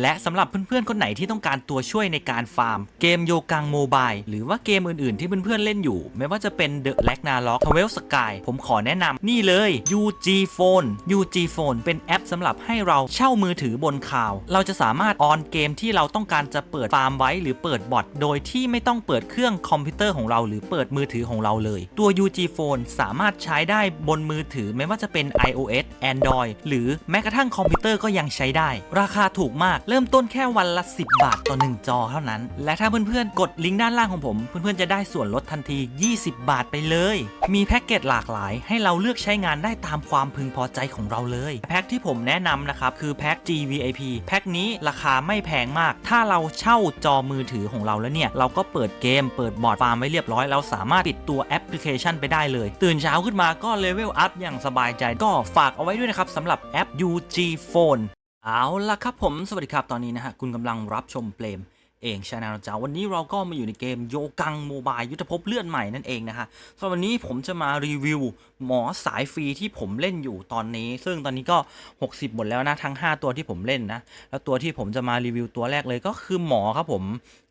และสำหรับเพื่อนๆ คนไหนที่ต้องการตัวช่วยในการฟาร์ม เกมโยกังโมบายหรือว่าเกมอื่นๆ ที่เพื่อนๆ เล่นอยู่ ไม่ว่าจะเป็น The l a g n a r o k t w e l Sky ผมขอแนะนำนี่เลย UG Phone UG Phone เป็นแอปสำหรับให้เราเช่ามือถือบนคลาว เราจะสามารถออนเกมที่เราต้องการจะเปิดฟาร์มไว้ หรือเปิดบอทโดยที่ไม่ต้องเปิดเครื่องคอมพิวเตอร์ของเรา หรือเปิดมือถือของเราเลย ตัว UG Phone สามารถใช้ได้บนมือถือไม่ว่าจะเป็น iOS Android หรือแม้กระทั่งคอมพิวเตอร์ก็ยังใช้ได้ ราคาถูกมากเริ่มต้นแค่วันละ 10 บาทต่อ 1 จอเท่านั้น และถ้าเพื่อนๆ กดลิงก์ด้านล่างของผม เพื่อนๆ จะได้ส่วนลดทันที 20 บาทไปเลย มีแพ็กเกจหลากหลาย ให้เราเลือกใช้งานได้ตามความพึงพอใจของเราเลย แพ็กที่ผมแนะนำนะครับ คือแพ็ก GVIP แพ็กนี้ราคาไม่แพงมาก ถ้าเราเช่าจอมือถือของเราแล้วเนี่ย เราก็เปิดเกม เปิดบอร์ดฟาร์มไว้เรียบร้อย เราสามารถปิดตัวแอปพลิเคชันไปได้เลย ตื่นเช้าขึ้นมาก็เลเวลอัพอย่างสบายใจ ก็ฝากเอาไว้ด้วยนะครับสำหรับแอป UG Phone เอาล่ะครับผม สวัสดีครับ ตอนนี้นะฮะ คุณกำลังรับชมเปลมเองชาแนลจ้าวันนี้เราก็มาอยู่ในเกมโยกังโมบายยุทธภพเลื่อนใหม่นั่นเองนะฮะสำหรับวันนี้ผมจะมารีวิวหมอสายฟรีที่ผมเล่นอยู่ตอนนี้ ซึ่งตอนนี้ก็ 60 หมดแล้วนะ ทั้ง 5 ตัวที่ผมเล่นนะ แล้วตัวที่ผมจะมารีวิวตัวแรกเลยก็คือหมอครับผม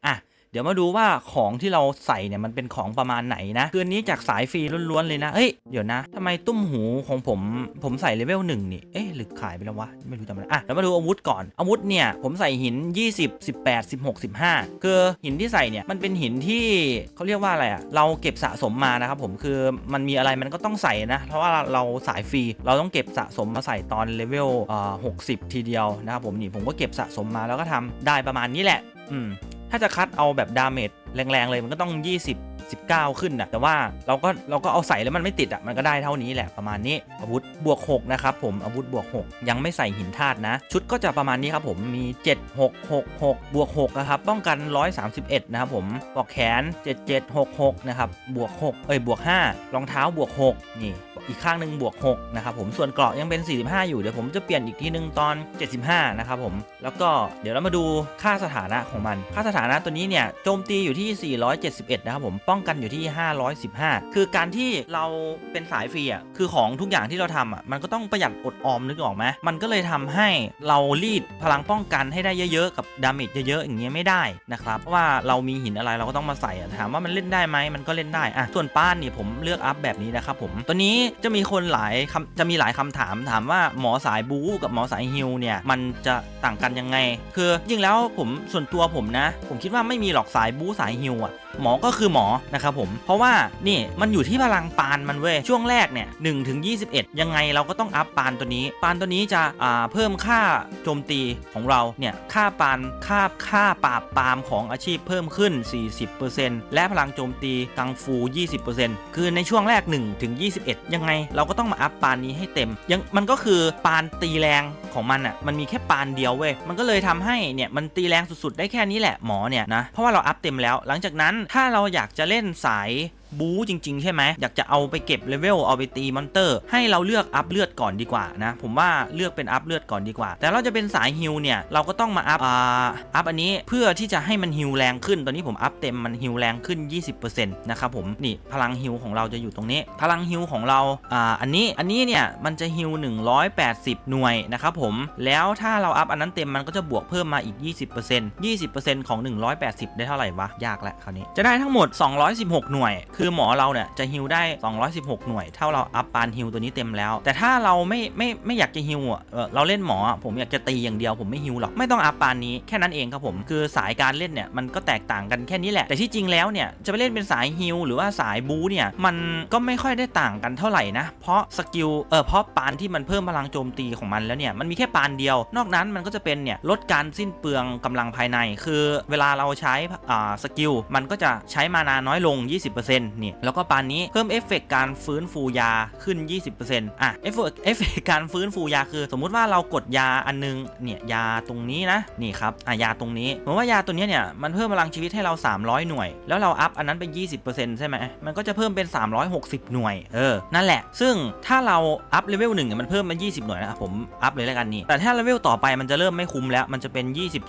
อะ เดี๋ยวมาดูว่าของที่เราใส่เนี่ยมันเป็นของประมาณไหนนะคืนนี้จากสายฟรีล้วนๆเลยนะเอ้ยเดี๋ยวนะทำไมตุ้มหูของผมผมใส่เลเวลหนึ่งนี่เอ๊ะหรือขายไปแล้ววะไม่รู้จำไม่ได้อะเดี๋ยวมาดูอาวุธก่อนอาวุธเนี่ยผมใส่หิน 20 18 16 15 คือหินที่ใส่เนี่ยมันเป็นหินที่เขาเรียกว่าอะไรอะเราเก็บสะสมมานะครับผมคือมันมีอะไรมันก็ต้องใส่นะ เพราะว่าเราสายฟรีเราต้องเก็บสะสมมาใส่ตอนเลเวลเอ่อ60ทีเดียวนะครับผมนี่ผมก็เก็บสะสมมาแล้วก็ทำได้ประมาณนี้แหละ อืม ถ้าจะคัดเอาแบบดาเมจแรงๆเลยมันก็ต้อง 20 19 ขึ้นนะแต่ว่าเราก็เราก็เอาใส่แล้วมันไม่ติดอะมันก็ได้เท่านี้แหละประมาณนี้อาวุธบวก 6 นะครับผมอาวุธบวก 6 ยังไม่ใส่หินธาตุนะ ชุดก็จะประมาณนี้ครับผมมี 7 6 6 6 บวก6นะครับป้องกัน 131 นะครับผมปอกแขน 7 7 6 6 นะครับบวก 6 เอ้ยบวก 5 รองเท้าบวก 6 นี่ อีกข้างหนึ่งบวก6นะครับผมส่วนเกราะยังเป็น 45 อยู่เดี๋ยวผมจะเปลี่ยนอีกทีหนึงตอน 75 นะครับผมแล้วก็เดี๋ยวเรามาดูค่าสถานะของมัน ค่าสถานะตัวนี้เนี่ยโจมตีอยู่ที่ 471 นะครับผมป้องกันอยู่ที่ 515 คือการที่เราเป็นสายฟรีอะคือของทุกอย่างที่เราทำอะมันก็ต้องประหยัดอดออมนึกออกไหมมันก็เลยทำให้เรารีดพลังป้องกันให้ได้เยอะๆกับดาเมจเยอะๆอย่างเงี้ยไม่ได้นะครับเพราะว่าเรามีหินอะไรเราก็ต้องมาใส่ถามว่ามันเล่นได้ไหมมันก็เล่นได้อะส่วนป้านนี่ผมเลือกอัพแบบนี้นะครับผมตัวนี้จะมีคนหลายจะมีหลายคำถามถามว่าหมอสายบู๊กับหมอสายฮิวเนี่ยมันจะต่างกันยังไง คือจริงแล้วผมส่วนตัวผมนะ ผมคิดว่าไม่มีหรอกสายบู๊สายฮิวอะ หมอก็คือหมอนะครับผม เพราะว่านี่มันอยู่ที่พลังปานมันเว้ยช่วงแรกเนี่ย1ถึง21ยังไงเราก็ต้องอัพปานตัวนี้ ปานตัวนี้จะอ่าเพิ่มค่าโจมตีของเราเนี่ยค่าปานค่าค่าปราบปามของอาชีพเพิ่มขึ้น 40%และพลังโจมตีกังฟู 20%คือในช่วงแรก1ถึง21 ยังไงเราก็ต้องมาอัพปานนี้ให้เต็ม ยังมันก็คือปานตีแรงของมันอะมันมีแค่ปานเดียวเว้ยมันก็เลยทำให้เนี่ยมันตีแรงสุดๆ ได้แค่นี้แหละหมอเนี่ยนะเพราะว่าเราอัพเต็มแล้ว หลังจากนั้นถ้าเราอยากจะเล่นสายบู๊จริง ๆ ใช่ไหมอยากจะเอาไปเก็บเลเวลเอาไปตีมอนเตอร์ ให้เราเลือกอัพเลือดก่อนดีกว่านะ ผมว่าเลือกเป็นอัพเลือดก่อนดีกว่า แต่เราจะเป็นสายฮิลเนี่ยเราก็ต้องมาอัพอ่าอัพอันนี้เพื่อที่จะให้มันฮิลแรงขึ้น ตอนนี้ผมอัพเต็มมันฮิลแรงขึ้น 20%นะครับผมนี่พลังฮิลของเราจะอยู่ตรงนี้ พลังฮิลของเราอ่าอันนี้อันนี้เนี่ยมันจะฮิล180 หน่วยนะครับผมแล้วถ้าเราอัพอันนั้นเต็มมันก็จะบวกเพิ่มมาอีก 20% 20%ของ 180 ได้เท่าไหร่วะยากแล้วคราวนี้จะได้ทั้งหมด 216 หน่วยคือหมอเราเนี่ยจะฮิลได้ 216 หน่วย เท่าเราอัพปานฮิลตัวนี้เต็มแล้ว แต่ถ้าเราไม่ไม่ไม่อยากจะฮิลอะเราเล่นหมอผมอยากจะตีอย่างเดียวผมไม่ฮิลหรอกไม่ต้องอัพปานนี้แค่นั้นเองครับผมคือสายการเล่นเนี่ยมันก็แตกต่างกันแค่นี้แหละแต่ที่จริงแล้วเนี่ยจะไปเล่นเป็นสายฮิลหรือว่าสายบูเนี่ยมันก็ไม่ค่อยได้ต่างกันเท่าไหร่นะ เพราะสกิลเออเพราะปานที่มันเพิ่มพลังโจมตีของมันแล้วเนี่ยมันมีแค่ปานเดียว นอกนั้นมันก็จะเป็นเนี่ยลดการสิ้นเปลืองกำลังภายใน คือเวลาเราใช้อ่าสกิลมันก็จะใช้มานาน้อยลง 20%เนี่ยแล้วก็ปานนี้เพิ่มเอฟเฟกต์การฟื้นฟูยาขึ้น 20%อะเอฟเฟกต์เอฟเฟกต์การฟื้นฟูยาคือ สมมุติว่าเรากดยาอันนึงเนี่ยยาตรงนี้นะนี่ครับอะยาตรงนี้ผมว่ายาตัวนี้เนี่ยมันเพิ่มพลังชีวิตให้เรา 300 หน่วย แล้วเราอัพอันนั้นไป 20%ใช่ไหมมันก็จะเพิ่มเป็น 360 หน่วยเออนั่นแหละ ซึ่งถ้าเราอัพเลเวลหนึ่งเนี่ยมันเพิ่มมา20 หน่วยนะผมอัพเลยแล้วกันนี่แต่ถ้าเลเวลต่อไปมันจะเริ่มไม่คุ้มแล้วมันจะเป็น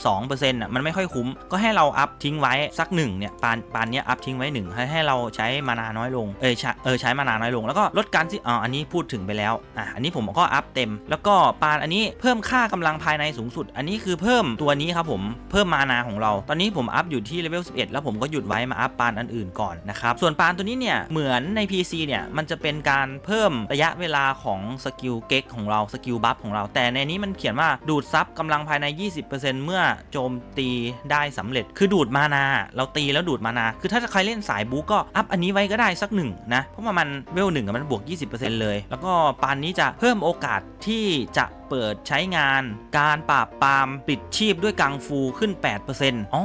22%อะมันไม่ค่อยคุ้มก็ให้เราอัพทิ้งไว้สักหนึ่งเนี่ยปานปานเนี้ยอัพทิ้งไว้หนึ่งให้ให้เราใช้มานาน้อยลง เออใช้เออใช้มานาน้อยลง แล้วก็ลดการที่อ๋ออันนี้พูดถึงไปแล้ว อะ อันนี้ผมก็อัพเต็ม แล้วก็ปานอันนี้เพิ่มค่ากำลังภายในสูงสุด อันนี้คือเพิ่มตัวนี้ครับผม เพิ่มมานาของเรา ตอนนี้ผมอัพอยู่ที่เลเวล11 แล้วผมก็หยุดไว้มาอัพปานอันอื่นก่อนนะครับ ส่วนปานตัวนี้เนี่ยเหมือนใน PC เนี่ยมันจะเป็นการเพิ่มระยะเวลาของสกิลเก็กของเราสกิลบัฟของเรา แต่ในนี้มันเขียนว่าดูดซับกำลังภายใน 20%เมื่อโจมตีได้สำเร็จ คือดูดมานา เราตีแล้วดูดมานา คือถ้าใครเล่นสายบูก็อัพอันนี้ไว้ก็ได้สักหนึ่งนะ เพราะว่ามันเวลหนึ่งมันบวก 20%เลย แล้วก็ปานนี้จะเพิ่มโอกาสที่จะเปิดใช้งานการปราบปรามปิดชีพด้วยกังฟูขึ้น 8%อ๋อ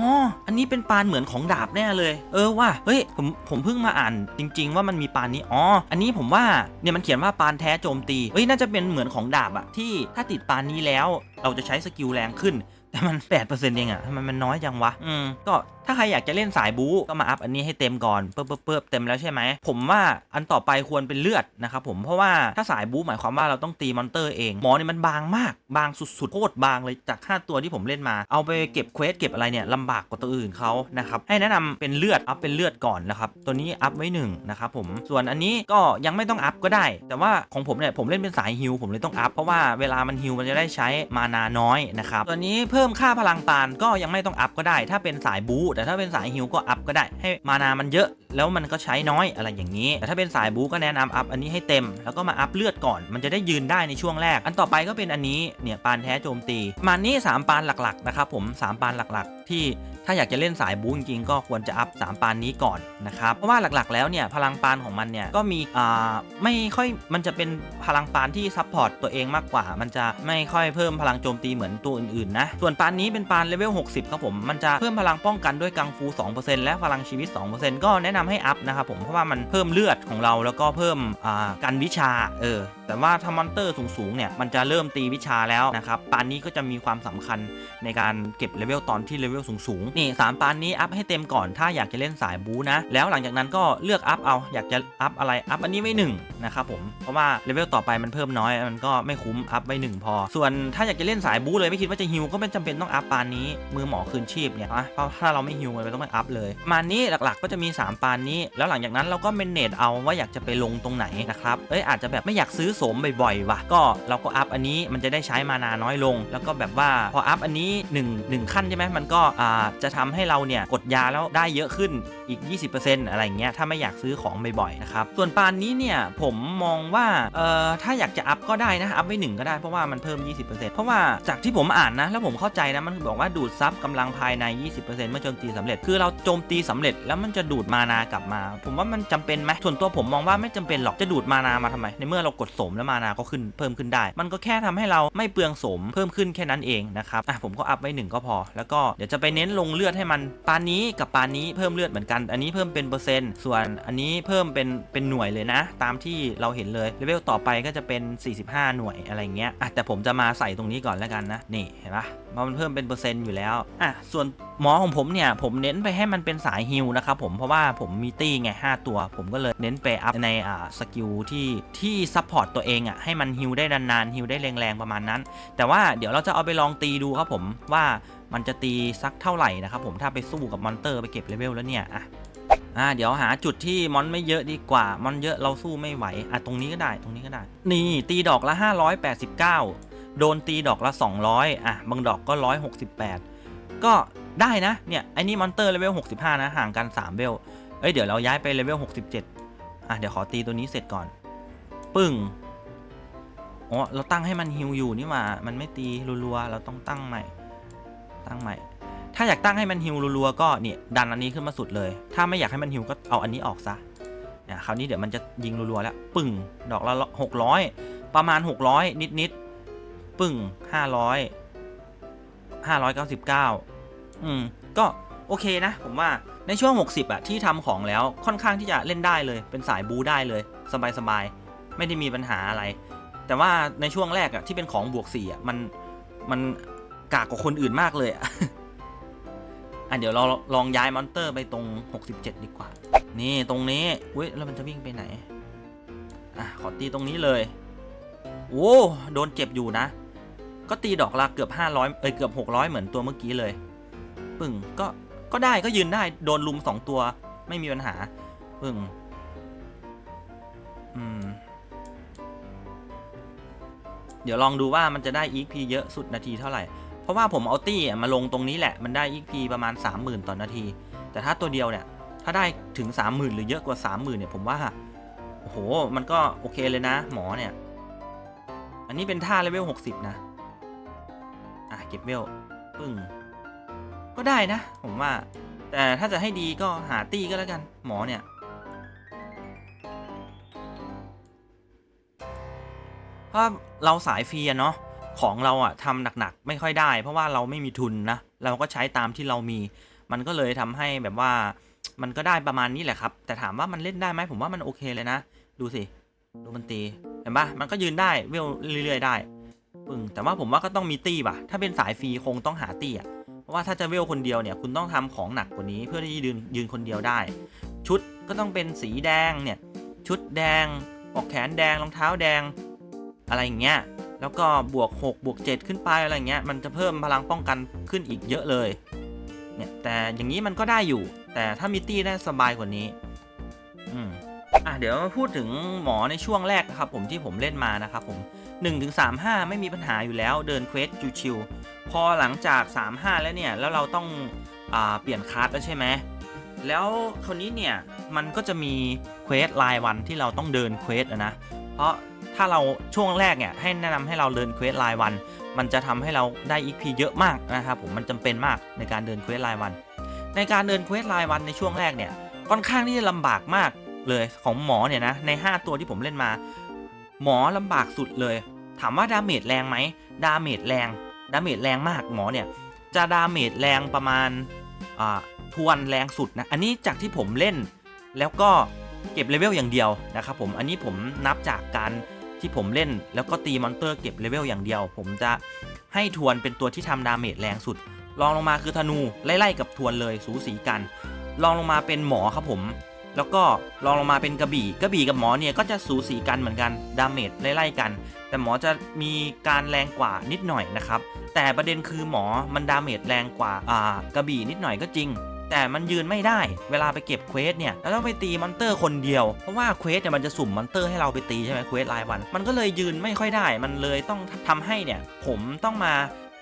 อันนี้เป็นปานเหมือนของดาบแน่เลย เออว่า เฮ้ย ผมผมเพิ่งมาอ่านจริง ๆ ว่ามันมีปานนี้ อ๋อ อันนี้ผมว่าเนี่ยมันเขียนว่าปานแท้โจมตี เฮ้ย น่าจะเป็นเหมือนของดาบอะที่ถ้าติดปานนี้แล้ว เราจะใช้สกิลแรงขึ้น แต่มัน 8%เองอะทำไมมันน้อยจังวะ อืม ก็ถ้าใครอยากจะเล่นสายบู๊ก็มาอัพอันนี้ให้เต็มก่อนเปิบเปิบเปิบเต็มแล้วใช่ไหมผมว่าอันต่อไปควรเป็นเลือดนะครับผมเพราะว่าถ้าสายบู๊หมายความว่าเราต้องตีมอนเตอร์เองหมอเนี่ยมันบางมากบางสุดๆโคตรบางเลยจาก5ตัวที่ผมเล่นมาเอาไปเก็บเควสเก็บอะไรเนี่ยลำบากกว่าตัวอื่นเขานะครับให้แนะนำเป็นเลือดอัพเป็นเลือดก่อนนะครับตัวนี้อัพไว้หนึ่งนะครับผมส่วนอันนี้ก็ยังไม่ต้องอัพก็ได้ แต่ว่าของผมเนี่ยผมเล่นเป็นสายฮิลผมเลยต้องอัพเพราะว่าเวลามันฮิลมันจะได้ใช้มานาน้อยนะครับตัวนี้เพิ่มค่าพลังปานก็ยังไม่ต้องอัพก็ได้ ถ้าเป็นสายบู๊แต่ถ้าเป็นสายฮิลก็อัพก็ได้ ให้มานามันเยอะ แล้วมันก็ใช้น้อยอะไรอย่างนี้ แต่ถ้าเป็นสายบูก็แนะนำอัพอันนี้ให้เต็ม แล้วก็มาอัพเลือดก่อน มันจะได้ยืนได้ในช่วงแรก อันต่อไปก็เป็นอันนี้ เนี่ยปานแท้โจมตีมาณนี้3ปานหลักๆนะครับผม 3 ปานหลักๆ ที่ถ้าอยากจะเล่นสายบู๊จริงๆก็ควรจะอัพ3ปานนี้ก่อนนะครับ เพราะว่าหลักๆ แล้วเนี่ยพลังปานของมันเนี่ยก็มีอ่าไม่ค่อยมันจะเป็นพลังปานที่ซัพพอร์ตตัวเองมากกว่า มันจะไม่ค่อยเพิ่มพลังโจมตีเหมือนตัวอื่นๆนะ ส่วนปานนี้เป็นปานเลเวล60ครับผม มันจะเพิ่มพลังป้องกันด้วยกังฟู 2%และพลังชีวิต 2%ก็แนะนำให้อัพนะครับผมเพราะว่ามันเพิ่มเลือดของเราแล้วก็เพิ่มกากันวิชาเออแต่ว่าถ้ามอนเตอร์สูงๆเนี่ยมันจะเริ่มตีวิชาแล้วนะครับปานนี้ก็จะมีความสำคัญในการเก็บเลเวลตอนที่เลเวลสูงๆนี่3ปานนี้อัพให้เต็มก่อนถ้าอยากจะเล่นสายบูนะแล้วหลังจากนั้นก็เลือกอัพเอาอยากจะอัพอะไรอัพอันนี้ไว้หนึ่งนะครับผมเพราะว่าเลเวลต่อไปมันเพิ่มน้อยมันก็ไม่คุ้มอัพไว้หนึ่งพอ ส่วนถ้าอยากจะเล่นสายบูเลยไม่คิดว่าจะฮิวก็ไม่จำเป็นต้องอัพปานนี้มือหมอคืนชีพเนี่ยเพราะถ้าเราไม่ฮิวมันต้องไม่อัพเลยมานี้หลักๆก็จะมี 3 ปานนี้ แล้วหลังจากนั้นเราก็เมนเนตเอาว่าอยากจะไปลงตรงไหนนะครับเอ้ยอาจจะแบบไม่อยากซื้อโสมบ่อยๆว่ะก็เราก็อัพอันนี้มันจะได้ใช้มานาน้อยลง แล้วก็แบบว่าพออัพอันนี้1 1ขั้นใช่ไหมมันก็จะทำให้เราเนี่ยกดยาแล้วได้เยอะขึ้นอีก 20%อะไรอย่างเงี้ยถ้าไม่อยากซื้อของบ่อยๆนะครับส่วนปานนี้เนี่ยผมมองว่าเอ่อถ้าอยากจะอัพก็ได้นะอัพไว้หนึ่งก็ได้เพราะว่ามันเพิ่ม 20%เพราะว่าจากที่ผมอ่านนะแล้วผมเข้าใจนะมันบอกว่าดูดซับกำลังภายใน 20%เมื่อโจมตีสำเร็จคือเราโจมตีสำเร็จแล้วมันจะดูดมานากลับมา ผมว่ามันจำเป็นไหมส่วนตัวผมมองว่าไม่จำเป็นหรอกจะดูดมานามาทำไมในเมื่อเรากดสมแล้วมานาก็ขึ้นเพิ่มขึ้นได้ มันก็แค่ทำให้เราไม่เปลืองสมเพิ่มขึ้นแค่นั้นเองนะครับอะผมก็อัพไว้หนึ่งก็พอ แล้วก็เดี๋ยวจะไปเน้นลงเลือดให้มันปานนี้กับปานนี้เพิ่มเลือดเหมือนกัน อันนี้เพิ่มเป็นเปอร์เซ็นต์ส่วนอันนี้เพิ่มเป็นเป็นหน่วยเลยนะ ตามที่เราเห็นเลยเลเวลต่อไปก็จะเป็น 45 หน่วยอะไรเงี้ยอะแต่ผมจะมาใส่ตรงนี้ก่อนแล้วกันนะนี่เห็นปะ มันเพิ่มเป็นเปอร์เซ็นต์อยู่แล้วอะส่วนหมอของผมเนี่ย ผมเน้นไปให้มันเป็นสายฮิลนะครับผมเพราะว่าผมมีตี้ไง 5 ตัว ผมก็เลยเน้นไปอัพในอ่าสกิลที่ที่ซัพพอร์ตตัวเองอะให้มันฮิลได้นานๆฮิลได้แรงๆประมาณนั้น แต่ว่าเดี๋ยวเราจะเอาไปลองตีดูครับผมว่ามันจะตีสักเท่าไหร่นะครับผมถ้าไปสู้กับมอนเตอร์ไปเก็บเลเวลแล้วเนี่ยอะอ่าเดี๋ยวหาจุดที่มอนไม่เยอะดีกว่ามอนเยอะเราสู้ไม่ไหวอะตรงนี้ก็ได้ตรงนี้ก็ได้ นี่ตีดอกละ 589 โดนตีดอกละ 200 อะ บางดอกก็ 168 ก็ได้นะ เนี่ย ไอ้นี่มอนเตอร์เลเวล 65 นะ ห่างกัน 3 เวล เอ้ย เดี๋ยวเราย้ายไปเลเวล 67 อะ เดี๋ยวขอตีตัวนี้เสร็จก่อน ปึ้ง อ๋อ เราตั้งให้มันฮิวอยู่นี่หว่ามันไม่ตีรัวๆ เราต้องตั้งใหม่ ตั้งใหม่ ถ้าอยากตั้งให้มันฮิวรัวๆ ก็เนี่ยดันอันนี้ขึ้นมาสุดเลย ถ้าไม่อยากให้มันฮิวก็เอาอันนี้ออกซะเนี่ยคราวนี้เดี๋ยวมันจะยิงรัวๆแล้ว ปึ้ง ดอกละหกร้อยประมาณ 600 นิดๆ ปึ้ง500 599อืม ก็โอเคนะ ผมว่าในช่วง 60อะที่ทำของแล้วค่อนข้างที่จะเล่นได้เลย เป็นสายบูได้เลย สบายๆ ไม่ได้มีปัญหาอะไร แต่ว่าในช่วงแรกอะที่เป็นของบวก4อะมันมันกากกว่าคนอื่นมากเลยอะอะเดี๋ยวเราลองย้ายมอนเตอร์ไปตรง 67 ดีกว่า นี่ตรงนี้อุ้ยแล้วมันจะวิ่งไปไหน อะ ขอตีตรงนี้เลย โอ้โดนเจ็บอยู่นะ ก็ตีดอกละเกือบ 500 เอ้ยเกือบ 600 เหมือนตัวเมื่อกี้เลย ปึ่งก็ก็ได้ก็ยืนได้โดนลุม 2 ตัวไม่มีปัญหาพึ่งอืมเดี๋ยวลองดูว่ามันจะได้ EP เยอะสุดนาทีเท่าไหร่ เพราะว่าผมเอาตี้มาลงตรงนี้แหละ มันได้ EP ประมาณ 30,000 ต่อนาที แต่ถ้าตัวเดียวเนี่ย ถ้าได้ถึง 30,000 หรือเยอะกว่า 30,000 เนี่ยผมว่า โอ้โห มันก็โอเคเลยนะ หมอเนี่ย อันนี้เป็นท่าเลเวล 60 นะอะ ก็บเวลปึ้งก็ได้นะ ผมว่า แต่ถ้าจะให้ดีก็หาตี้ก็แล้วกัน หมอเนี่ยเพราเราสายฟรีอะเนาะของเราอะทำหนักๆ ไม่ค่อยได้ เพราะว่าเราไม่มีทุนนะ เราก็ใช้ตามที่เรามี มันก็เลยทำให้แบบว่า มันก็ได้ประมาณนี้แหละครับ แต่ถามว่ามันเล่นได้ไหมผมว่ามันโอเคเลยนะ ดูสิ ดูมันตี เห็นปะมันก็ยืนได้เวลเรื่อยๆได้ ปึ้งแต่ว่าผมว่าก็ต้องมีตี้ป่ะ ถ้าเป็นสายฟรีคงต้องหาตี้อะเพราะว่าถ้าจะเวลคนเดียวเนี่ยคุณต้องทำของหนักกว่านี้เพื่อที่ยืนยืนคนเดียวได้ ชุดก็ต้องเป็นสีแดงเนี่ยชุดแดงออกแขนแดงรองเท้าแดง อะไรอย่างเงี้ยแล้วก็บวก 6 บวก 7 ขึ้นไปอะไรเงี้ยมันจะเพิ่มพลังป้องกันขึ้นอีกเยอะเลยเนี่ยแต่อย่างนี้มันก็ได้อยู่ แต่ถ้ามีตี้ได้สบายกว่านี้ อืม อะเดี๋ยวมาพูดถึงหมอในช่วงแรกนะครับผมที่ผมเล่นมานะครับผม1ถึง35 ไม่มีปัญหาอยู่แล้วเดินเควสชิวๆพอหลังจาก 35 แล้วเนี่ย แล้วเราต้องอ่าเปลี่ยนคลาสแล้วใช่ไหมแล้วคราวนี้เนี่ยมันก็จะมีเควสรายวันที่เราต้องเดินเควสอะนะ เพราะถ้าเราช่วงแรกเนี่ยให้แนะนำให้เราเดินเควสรายวัน มันจะทำให้เราได้ EXP เยอะมากนะครับผมมันจำเป็นมากในการเดินเควสรายวัน ในการเดินเควสรายวันในช่วงแรกเนี่ยค่อนข้างที่จะลำบากมาก เลยของหมอเนี่ยนะใน 5 ตัวที่ผมเล่นมา หมอลำบากสุดเลย ถามว่าดาเมจแรงไหมดาเมจแรงดาเมจแรงมากหมอเนี่ยจะดาเมจแรงประมาณอ่าทวนแรงสุดนะอันนี้จากที่ผมเล่น แล้วก็เก็บเลเวลอย่างเดียวนะครับผมอันนี้ผมนับจากการที่ผมเล่น แล้วก็ตีมอนเตอร์เก็บเลเวลอย่างเดียว ผมจะให้ทวนเป็นตัวที่ทำดาเมจแรงสุดรองลงมาคือธนูไล่ๆกับทวนเลยสูสีกันรองลงมาเป็นหมอครับผม แล้วก็รองลงมาเป็นกระบี่กระบี่กับหมอเนี่ยก็จะสูสีกันเหมือนกันดาเมจไล่ๆกัน แต่หมอจะมีการแรงกว่านิดหน่อยนะครับแต่ประเด็นคือหมอมันดาเมจแรงกว่าอ่ากระบี่นิดหน่อยก็จริงแต่มันยืนไม่ได้ เวลาไปเก็บเควสเนี่ยแล้วต้องไปตีมอนเตอร์คนเดียว เพราะว่าเควสเนี่ยมันจะสุ่มมอนเตอร์ให้เราไปตีใช่ไหมเควสรายวัน มันก็เลยยืนไม่ค่อยได้ มันเลยต้องทำให้เนี่ย ผมต้องมา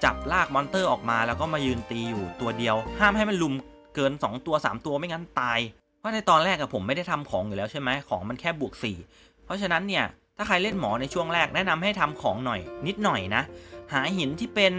จับลากมอนเตอร์ออกมา แล้วก็มายืนตีอยู่ตัวเดียว ห้ามให้มันลุมเกิน 2 ตัว 3 ตัวไม่งั้นตาย เพราะในตอนแรกอะผมไม่ได้ทำของอยู่แล้วใช่ไหมของมันแค่บวก 4 เพราะฉะนั้นเนี่ยถ้าใครเล่นหมอในช่วงแรกแนะนำให้ทำของหน่อย นิดหน่อยนะ หาหินที่เป็น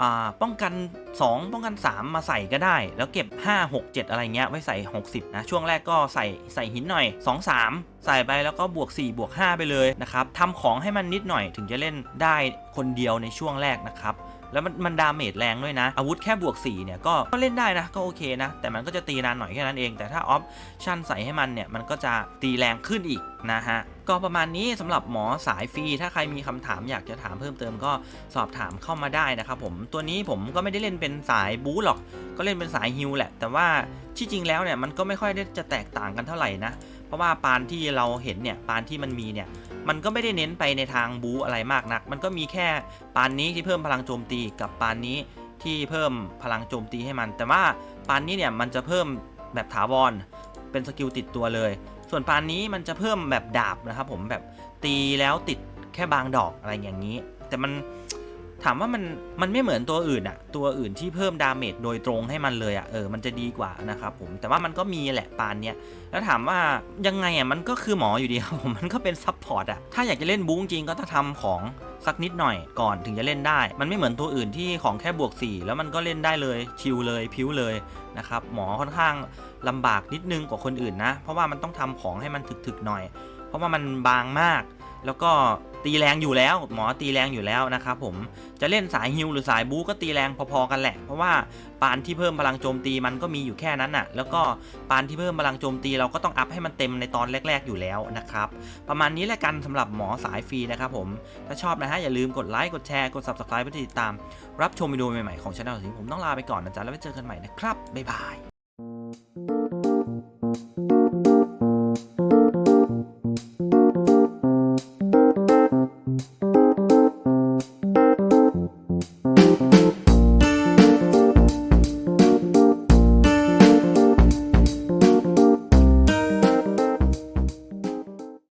อ่าป้องกัน 2 ป้องกัน 3 มาใส่ก็ได้ แล้วเก็บ 5 6 7 อะไรเงี้ยไว้ใส่ 60 นะ ช่วงแรกก็ใส่ใส่หินหน่อย 2 3 ใส่ไปแล้วก็บวก 4 บวก 5 ไปเลยนะครับทำของให้มันนิดหน่อยถึงจะเล่นได้คนเดียวในช่วงแรกนะครับ แล้วมันมันดาเมจแรงด้วยนะ อาวุธแค่บวก4เนี่ยก็ก็เล่นได้นะก็โอเคนะ แต่มันก็จะตีนานหน่อยแค่นั้นเอง แต่ถ้าออฟชั่นใส่ให้มันเนี่ยมันก็จะตีแรงขึ้นอีกนะฮะก็ประมาณนี้สำหรับหมอสายฟรีถ้าใครมีคำถามอยากจะถามเพิ่มเติมก็สอบถามเข้ามาได้นะครับผมตัวนี้ผมก็ไม่ได้เล่นเป็นสายบู๊หรอก ก็เล่นเป็นสายฮิลแหละ แต่ว่าที่จริงแล้วเนี่ยมันก็ไม่ค่อยได้จะแตกต่างกันเท่าไหร่นะ ราะว่าปานที่เราเห็นเนี่ยปานที่มันมีเนี่ยมันก็ไม่ได้เน้นไปในทางบูอะไรมากนัก มันก็มีแค่ปานนี้ที่เพิ่มพลังโจมตีกับปานนี้ที่เพิ่มพลังโจมตีให้มัน แต่ว่าปานนี้เนี่ยมันจะเพิ่มแบบถาวรเป็นสกิลติดตัวเลย ส่วนปานนี้มันจะเพิ่มแบบดาบนะครับผมแบบตีแล้วติดแค่บางดอกอะไรอย่างนี้ แต่มัน ถามว่ามันมันไม่เหมือนตัวอื่นอะตัวอื่นที่เพิ่มดาเมจโดยตรงให้มันเลยอะเออมันจะดีกว่านะครับผมแต่ว่ามันก็มีแหละปานเนี้ยแล้วถามว่ายังไงอะมันก็คือหมออยู่ดีครับผมมันก็เป็นซับพอร์ตอะถ้าอยากจะเล่นบู๊จริงก็ต้องทำของสักนิดหน่อยก่อนถึงจะเล่นได้ มันไม่เหมือนตัวอื่นที่ของแค่บวก 4 แล้วมันก็เล่นได้เลยชิลเลยพิ้วเลยนะครับหมอค่อนข้างลำบากนิดนึงกว่าคนอื่นนะ เพราะว่ามันต้องทำของให้มันถึกๆหน่อย เพราะว่ามันบางมาก แล้วก็ ตีแรงอยู่แล้วหมอตีแรงอยู่แล้วนะครับผมจะเล่นสายฮิลหรือสายบู๊ก็ตีแรงพอๆกันแหละ เพราะว่าปานที่เพิ่มพลังโจมตีมันก็มีอยู่แค่นั้นน่ะ แล้วก็ปานที่เพิ่มพลังโจมตีเราก็ต้องอัพให้มันเต็มในตอนแรก ๆอยู่แล้วนะครับประมาณนี้แหละกันสำหรับหมอสายฟรีนะครับผมถ้าชอบนะฮะอย่าลืมกดไลค์กดแชร์กด subscribe เพื่อติดตาม รับชมวิดีโอใหม่ๆของช่องสิงผมต้องลาไปก่อนนะจ๊ะแล้วไว้เจอกันใหม่นะครับบ๊ายบาย